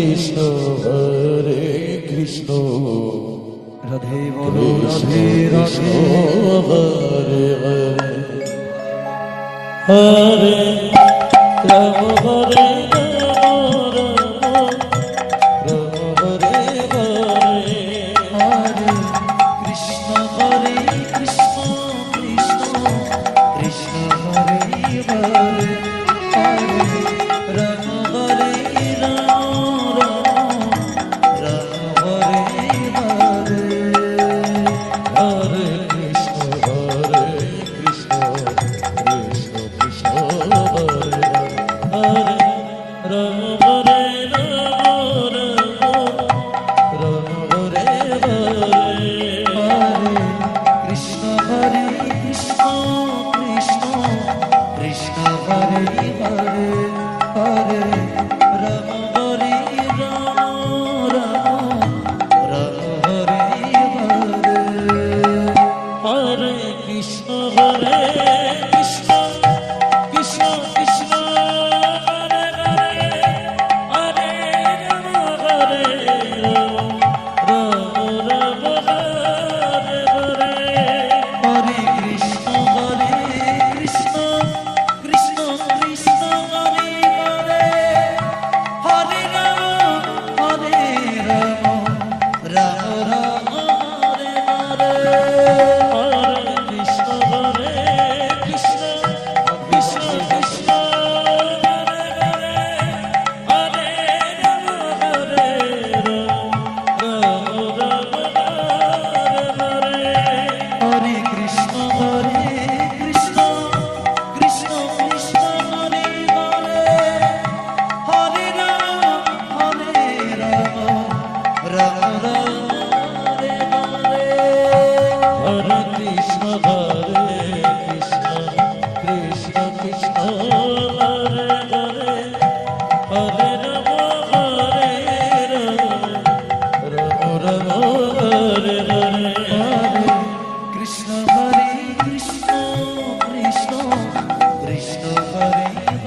কৃষ্ণ হরে কৃষ্ণ। রাধে বলো রাধে রাধে। হরে হরে। হরে রাম হরে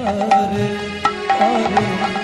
are are.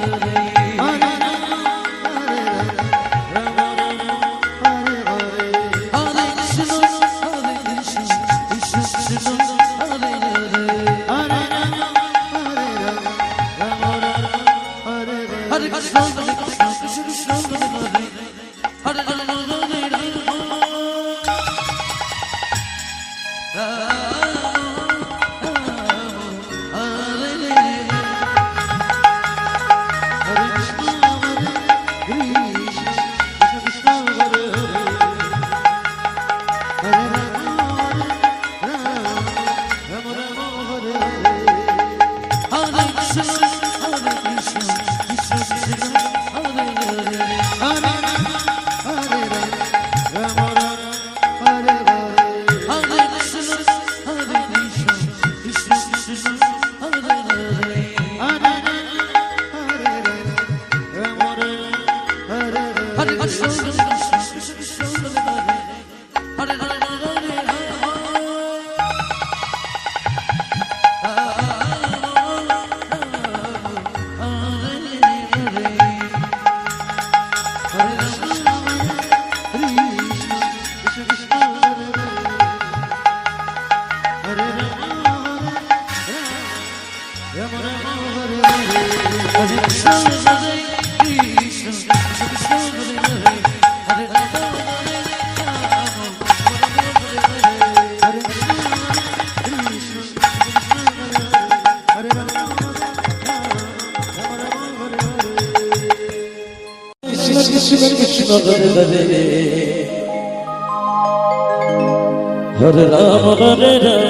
Mayur Yes, হরে রাম হরে রাম।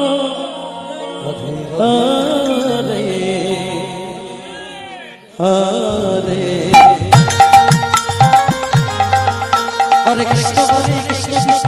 হরে হরে হরে কৃষ্ণ কৃষ্ণ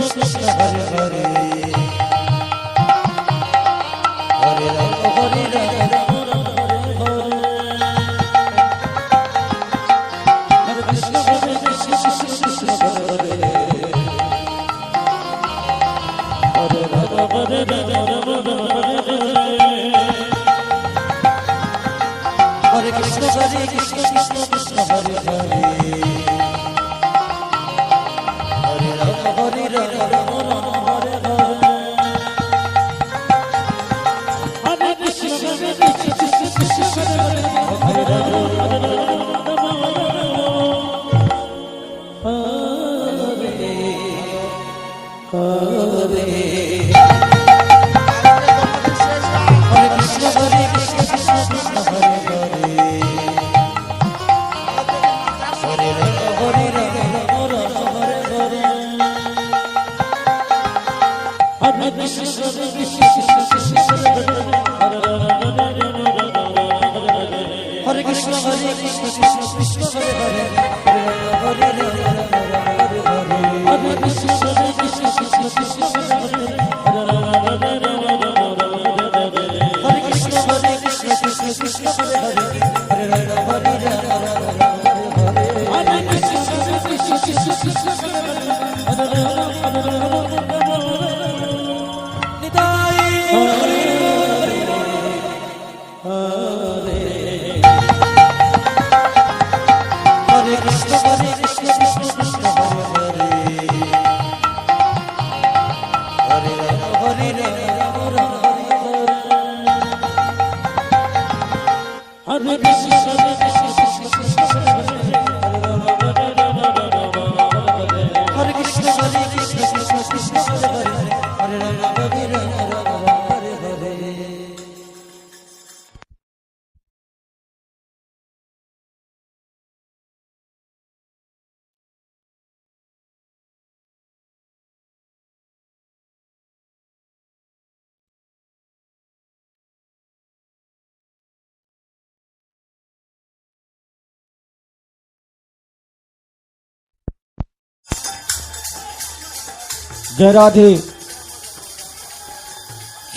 জয়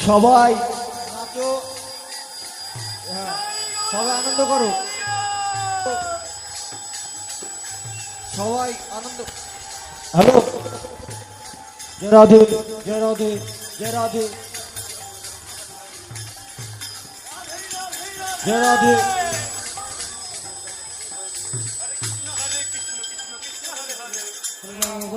সবাই সবাই আনন্দ করো। সবাই আনন্দ হ্যালো? জয় রাধে জয় Radhe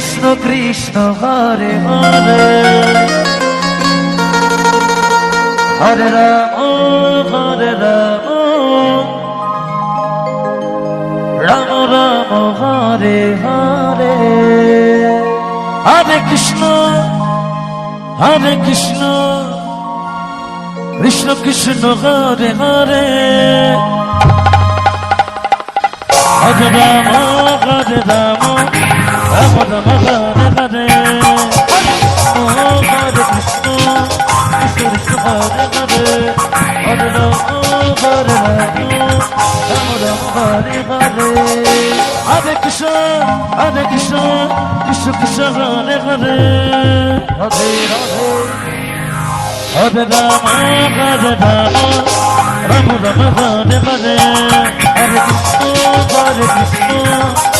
Krishna Krishna, Hare Hare. Hare Ram Hare Ram. Ram Ram, Hare Hare. ও Hare Krishna. Krishna Krishna, Hare Hare. Hare Ram Hare Ram. Ram Ram Hare Hare Hare Krishna Hare Krishna Krishna Krishna Hare Hare Hare Hare Hare Ram Hare Ram Ram Hare Hare Hare Krishna Hare Krishna Krishna Krishna Hare Hare Hare Ram Hare Ram Ram Ram Hare Hare Hare Krishna Hare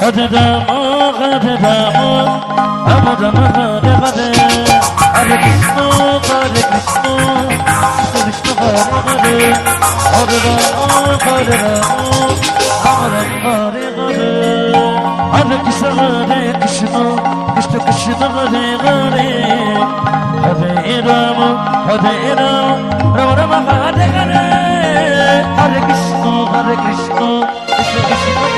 Rama Rama, Hare Hare, Hare Krishna, Hare Krishna, Krishna Krishna, Hare Hare, Hare Rama, Hare Rama, Rama Rama, Hare Hare, Hare Krishna, Hare Krishna, Krishna Krishna, Hare Hare, Hare Rama, Hare Rama, Rama Rama, Hare Hare, Hare Krishna, Hare Krishna, Krishna Krishna,